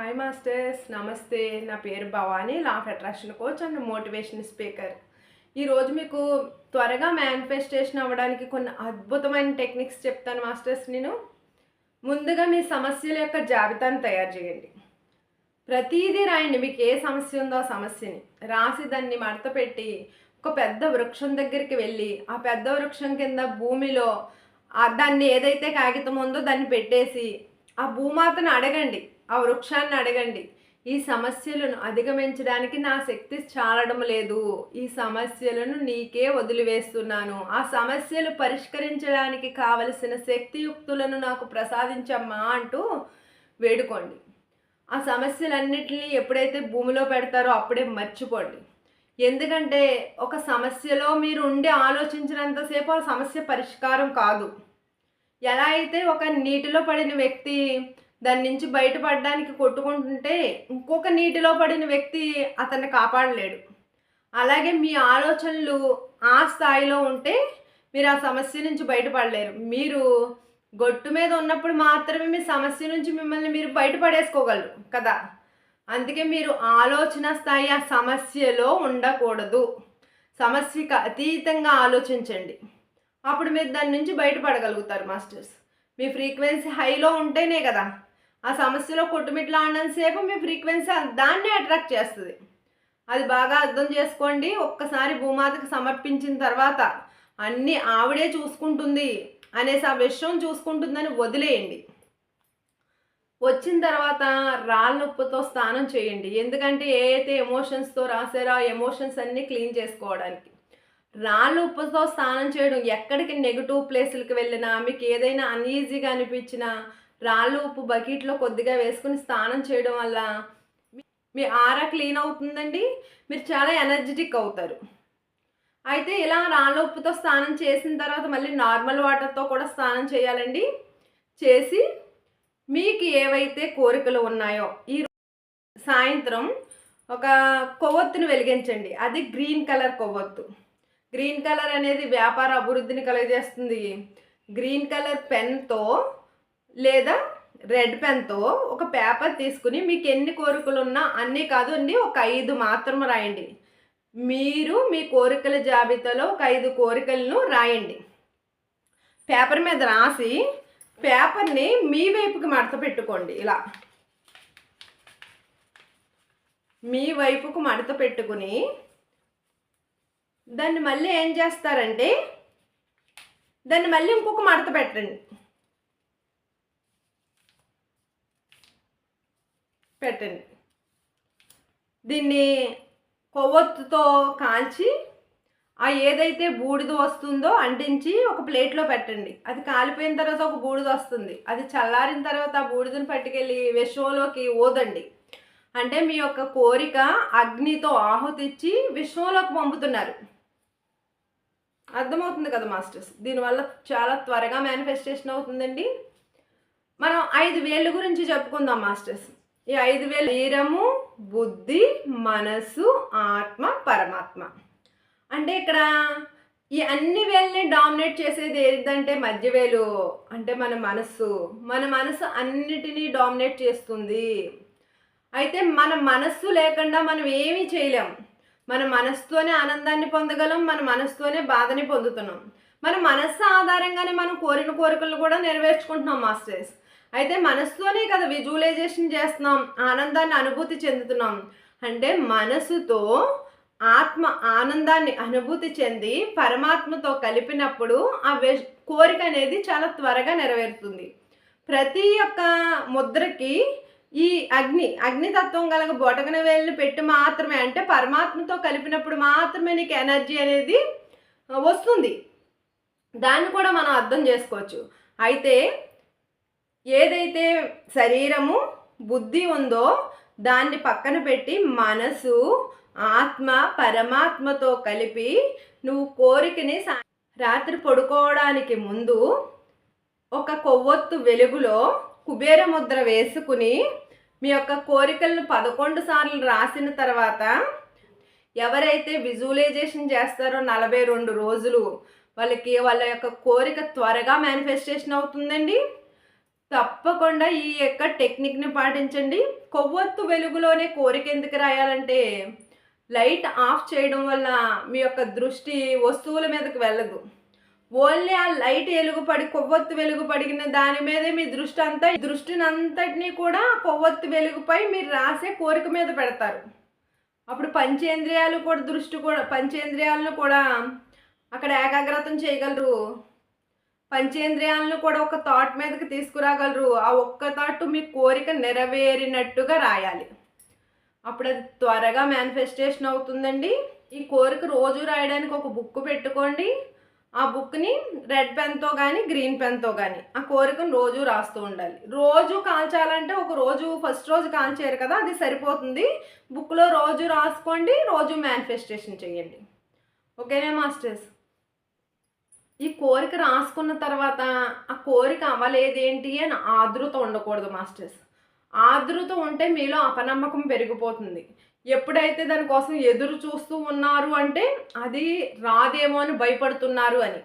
Hi masters నమస్తే నా పేరు Bhavani law of attraction coach and motivation speaker ఈరోజు మీకు త్వరగా మేనిఫెస్టేషన్ అవ్వడానికి కొన్ని అద్భుతమైన టెక్నిక్స్ చెప్తాను మాస్టర్స్ నేను. ముందుగా మీ సమస్యల యొక్క జాబితాను తయారు చేయండి. ప్రతిదీ రాయండి. మీకు ఏ సమస్య ఉందో ఆ సమస్యని. రాసి దాన్ని మడత పెట్టి ఒక పెద్ద వృక్షం దగ్గరికి వెళ్ళి ఆ పెద్ద వృక్షం కింద భూమిలో దాన్ని ఏదైతే కాగితం ఉందో దాన్ని పెట్టేసి ఆ భూమాతను అడగండి. ఆ వృక్షాన్ని అడగండి. ఈ సమస్యలను అధిగమించడానికి నా శక్తి చాలడం లేదు. ఈ సమస్యలను నీకే వదిలివేస్తున్నాను. ఆ సమస్యలు పరిష్కరించడానికి కావలసిన శక్తియుక్తులను నాకు ప్రసాదించమ్మా అంటూ వేడుకోండి. ఆ సమస్యలన్నిటిని ఎప్పుడైతే భూమిలో పెడతారో అప్పుడే మర్చిపోండి. ఎందుకంటే ఒక సమస్యలో మీరు ఉండి ఆలోచించినంతసేపు ఆ సమస్య పరిష్కారం కాదు. ఎలా అయితే ఒక నీటిలో పడిన వ్యక్తి దాని నుంచి బయటపడడానికి కొట్టుకుంటుంటే ఇంకొక నీటిలో పడిన వ్యక్తి అతన్ని కాపాడలేడు. అలాగే మీ ఆలోచనలు ఆ స్థాయిలో ఉంటే మీరు ఆ సమస్య నుంచి బయటపడలేరు. మీరు గొట్టు మీద ఉన్నప్పుడు మాత్రమే మీ సమస్య నుంచి మిమ్మల్ని మీరు బయటపడేసుకోగలరు కదా. అందుకే మీరు ఆలోచన స్థాయి ఆ సమస్యలో ఉండకూడదు. సమస్యకు అతీతంగా ఆలోచించండి. అప్పుడు మీరు దాని నుంచి బయటపడగలుగుతారు మాస్టర్స్. మీ ఫ్రీక్వెన్సీ హైలో ఉంటేనే కదా. ఆ సమస్యలో కొట్టుమిట్లాడినంతసేపు మీ ఫ్రీక్వెన్సీ దాన్ని అట్రాక్ట్ చేస్తుంది. అది బాగా అర్థం చేసుకోండి. ఒక్కసారి భూమాతకు సమర్పించిన తర్వాత అన్నీ ఆవిడే చూసుకుంటుంది అనేసి ఆ విషయం చూసుకుంటుందని వదిలేయండి. వచ్చిన తర్వాత రాళ్ళ ఉప్పుతో స్నానం చేయండి. ఎందుకంటే ఏ అయితే ఎమోషన్స్తో రాసారో ఆ ఎమోషన్స్ అన్నీ క్లీన్ చేసుకోవడానికి. రాళ్ళ ఉప్పుతో స్నానం చేయడం ఎక్కడికి నెగిటివ్ ప్లేసులకి వెళ్ళినా మీకు ఏదైనా అన్ఈజీగా అనిపించినా రాళ్ళు ఉప్పు బకెట్లో కొద్దిగా వేసుకుని స్నానం చేయడం వల్ల మీ ఆరా క్లీన్ అవుతుందండి. మీరు చాలా ఎనర్జెటిక్ అవుతారు. అయితే ఇలా రాళ్ళ ఉప్పుతో స్నానం చేసిన తర్వాత మళ్ళీ నార్మల్ వాటర్తో కూడా స్నానం చేయాలండి. చేసి మీకు ఏవైతే కోరికలు ఉన్నాయో ఈ సాయంత్రం ఒక కొవ్వొత్తుని వెలిగించండి. అది గ్రీన్ కలర్ కొవ్వొత్తు. గ్రీన్ కలర్ అనేది వ్యాపార అభివృద్ధిని కలుగజేస్తుంది. గ్రీన్ కలర్ పెన్తో లేదా రెడ్ పెన్తో ఒక పేపర్ తీసుకుని మీకు ఎన్ని కోరికలు ఉన్నా అన్నీ కాదు అండి ఒక ఐదు మాత్రం రాయండి. మీరు మీ కోరికల జాబితాలో ఒక ఐదు కోరికలను రాయండి. పేపర్ మీద రాసి పేపర్ని మీ వైపుకి మడత పెట్టుకోండి ఇలా. మీ వైపుకు మడత పెట్టుకుని దాన్ని మళ్ళీ ఏం చేస్తారంటే దాన్ని మళ్ళీ ఇంకొక మడత పెట్టండి. పెట్టండి. దీన్ని కొవ్వొత్తుతో కాల్చి ఆ ఏదైతే బూడిద వస్తుందో అంటించి ఒక ప్లేట్లో పెట్టండి. అది కాలిపోయిన తర్వాత ఒక బూడిద వస్తుంది. అది చల్లారిన తర్వాత ఆ బూడిదని పట్టుకెళ్ళి విశ్వంలోకి ఓదండి అంటే మీ యొక్క కోరిక అగ్నితో ఆహుతిచ్చి విశ్వంలోకి పంపుతున్నారు. అర్థమవుతుంది కదా మాస్టర్స్? దీనివల్ల చాలా త్వరగా మేనిఫెస్టేషన్ అవుతుందండి. మనం ఐదు వేళ్ళ గురించి చెప్పుకుందాం మాస్టర్స్. ఈ ఐదు వేలు శరీరము బుద్ధి మనసు ఆత్మ పరమాత్మ. అంటే ఇక్కడ ఈ అన్ని వేలని డామినేట్ చేసేది ఏంటంటే మధ్యవేలు అంటే మన మనస్సు. మన మనసు అన్నిటినీ డామినేట్ చేస్తుంది. అయితే మన మనస్సు లేకుండా మనం ఏమీ చేయలేం. మన మనసుతోనే ఆనందాన్ని పొందగలం మన మనసుతోనే బాధని పొందుతున్నాం. మన మనస్సు ఆధారంగానే మనం కోరిన కోరికలు కూడా నెరవేర్చుకుంటున్నాం మాస్టర్స్. అయితే మనసులోనే కదా విజువలైజేషన్ చేస్తున్నాం ఆనందాన్ని అనుభూతి చెందుతున్నాం. అంటే మనసుతో ఆత్మ ఆనందాన్ని అనుభూతి చెంది పరమాత్మతో కలిపినప్పుడు ఆ వె కోరిక అనేది చాలా త్వరగా నెరవేరుతుంది. ప్రతి ఒక్క ముద్రకి ఈ అగ్ని అగ్నితత్వం కలగ బొటకన వేలిని పెట్టి మాత్రమే అంటే పరమాత్మతో కలిపినప్పుడు మాత్రమే నీకు ఎనర్జీ అనేది వస్తుంది. దాన్ని కూడా మనం అర్థం చేసుకోవచ్చు. అయితే ఏదైతే శరీరము బుద్ధి ఉందో దాన్ని పక్కన పెట్టి మనసు ఆత్మ పరమాత్మతో కలిపి నువ్వు కోరికని రాత్రి పడుకోవడానికి ముందు ఒక కొవ్వొత్తు వెలుగులో కుబేర ముద్ర వేసుకుని మీ యొక్క కోరికలను పదకొండు సార్లు రాసిన తర్వాత ఎవరైతే విజువలైజేషన్ చేస్తారో నలభై రెండు రోజులు వాళ్ళకి వాళ్ళ యొక్క కోరిక త్వరగా మేనిఫెస్టేషన్ అవుతుందండి. తప్పకుండా ఈ యొక్క టెక్నిక్ని పాటించండి. కొవ్వొత్తు వెలుగులోనే కోరిక ఎందుకు రాయాలంటే లైట్ ఆఫ్ చేయడం వల్ల మీ యొక్క దృష్టి వస్తువుల మీదకి వెళ్ళదు. ఓన్లీ ఆ లైట్ వెలుగుపడి కొవ్వొత్తు వెలుగు పడిన దాని మీదే మీ దృష్టి అంతా ఈ దృష్టిని అంతటినీ కూడా కొవ్వొత్తు వెలుగుపై మీరు రాసే కోరిక మీద పెడతారు. అప్పుడు పంచేంద్రియాలు కూడా దృష్టి కూడా పంచేంద్రియాలను కూడా అక్కడ ఏకాగ్రతం చేయగలరు. పంచేంద్రియాలను కూడా ఒక థాట్ మీదకి తీసుకురాగలరు. ఆ ఒక్క థాట్ మీ కోరిక నెరవేరినట్టుగా రాయాలి. అప్పుడు అది త్వరగా మేనిఫెస్టేషన్ అవుతుందండి. ఈ కోరిక రోజు రాయడానికి ఒక బుక్ పెట్టుకోండి. ఆ బుక్ని రెడ్ పెన్తో కానీ గ్రీన్ పెన్తో కానీ ఆ కోరికను రోజు రాస్తూ ఉండాలి. రోజు కాల్చాలంటే ఒక రోజు ఫస్ట్ రోజు కాల్చారు కదా అది సరిపోతుంది. బుక్లో రోజు రాసుకోండి రోజు మేనిఫెస్టేషన్ చేయండి. ఓకేనే మాస్టర్స్ ఈ కోరిక రాసుకున్న తర్వాత ఆ కోరిక అవ్వలేదేంటి అని ఆదృత ఉండకూడదు మాస్టర్స్. ఆదృత ఉంటే మీలో అపనమ్మకం పెరిగిపోతుంది. ఎప్పుడైతే దానికోసం ఎదురు చూస్తూ ఉన్నారు అంటే అది రాదేమో అని భయపడుతున్నారు అని.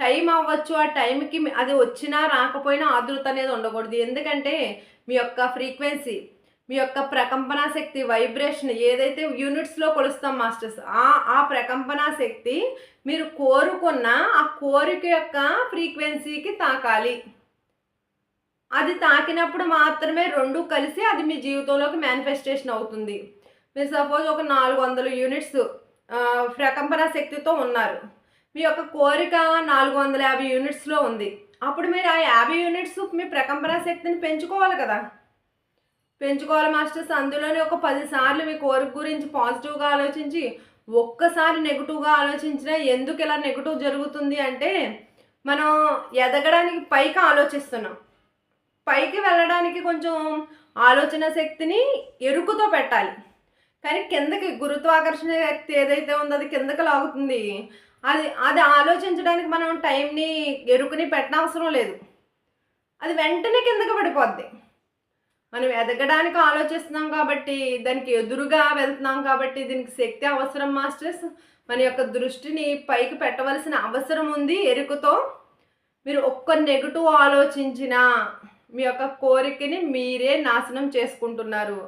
టైం అవ్వచ్చు ఆ టైంకి అది వచ్చినా రాకపోయినా ఆదృత అనేది ఉండకూడదు. ఎందుకంటే మీ యొక్క ఫ్రీక్వెన్సీ మీ యొక్క ప్రకంపన శక్తి వైబ్రేషన్ ఏదైతే యూనిట్స్లో కొలుస్తాం మాస్టర్స్ ఆ ఆ ప్రకంపన శక్తి మీరు కోరుకున్న ఆ కోరిక యొక్క ఫ్రీక్వెన్సీకి తాకాలి. అది తాకినప్పుడు మాత్రమే రెండు కలిసి అది మీ జీవితంలోకి మేనిఫెస్టేషన్ అవుతుంది. మీరు సపోజ్ ఒక నాలుగు వందల యూనిట్స్ ప్రకంపన శక్తితో ఉన్నారు. మీ యొక్క కోరిక నాలుగు వందల యాభై యూనిట్స్లో ఉంది. అప్పుడు మీరు ఆ యాభై యూనిట్స్ మీ ప్రకంపన శక్తిని పెంచుకోవాలి కదా. పెంచుకోవాలి మాస్టర్స్ అందులోనే ఒక పదిసార్లు మీ కోరిక గురించి పాజిటివ్గా ఆలోచించి ఒక్కసారి నెగిటివ్గా ఆలోచించినా ఎందుకు ఇలా నెగిటివ్ జరుగుతుంది అంటే మనం ఎదగడానికి పైకి ఆలోచిస్తున్నాం. పైకి వెళ్ళడానికి కొంచెం ఆలోచన శక్తిని ఎరుకుతో పెట్టాలి. కానీ కిందకి గురుత్వాకర్షణ శక్తి ఏదైతే ఉందో అది కిందకి లాగుతుంది. అది అది ఆలోచించడానికి మనం టైంని ఎరుకుని పెట్టనవసరం లేదు. అది వెంటనే కిందకి పడిపోద్ది. మనం ఎదగడానికి ఆలోచిస్తున్నాం కాబట్టి దానికి ఎదురుగా వెళ్తున్నాం కాబట్టి దీనికి శక్తి అవసరం మాస్టర్స్. మన యొక్క దృష్టిని పైకి పెట్టవలసిన అవసరం ఉంది ఎరుకతో. మీరు ఒక్క నెగటివ్ ఆలోచించినా మీ యొక్క కోరికని మీరే నాశనం చేసుకుంటున్నారు.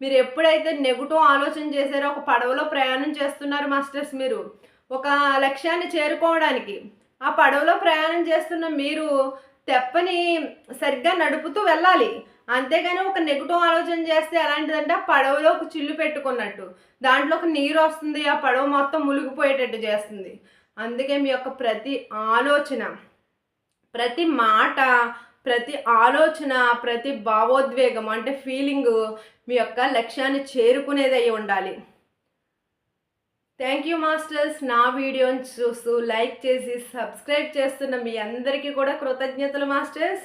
మీరు ఎప్పుడైతే నెగటివ్ ఆలోచన చేశారో ఒక పడవలో ప్రయాణం చేస్తున్నారు మాస్టర్స్ మీరు. ఒక లక్ష్యాన్ని చేరుకోవడానికి ఆ పడవలో ప్రయాణం చేస్తున్న మీరు తెప్పని సరిగ్గా నడుపుతూ వెళ్ళాలి. అంతేగాని ఒక నెగటివ్ ఆలోచన చేస్తే ఎలాంటిదంటే ఆ పడవలో ఒక చిల్లు పెట్టుకున్నట్టు. దాంట్లోకి నీరు వస్తుంది ఆ పడవ మొత్తం మునిగిపోయేటట్టు చేస్తుంది. అందుకే మీ యొక్క ప్రతి ఆలోచన ప్రతి మాట ప్రతి ఆలోచన ప్రతి భావోద్వేగం అంటే ఫీలింగ్ మీ యొక్క లక్ష్యాన్ని చేరుకునేది అయి ఉండాలి. థ్యాంక్ యూ మాస్టర్స్ నా వీడియోని చూస్తూ లైక్ చేసి సబ్స్క్రైబ్ చేస్తున్న మీ అందరికీ కూడా కృతజ్ఞతలు masters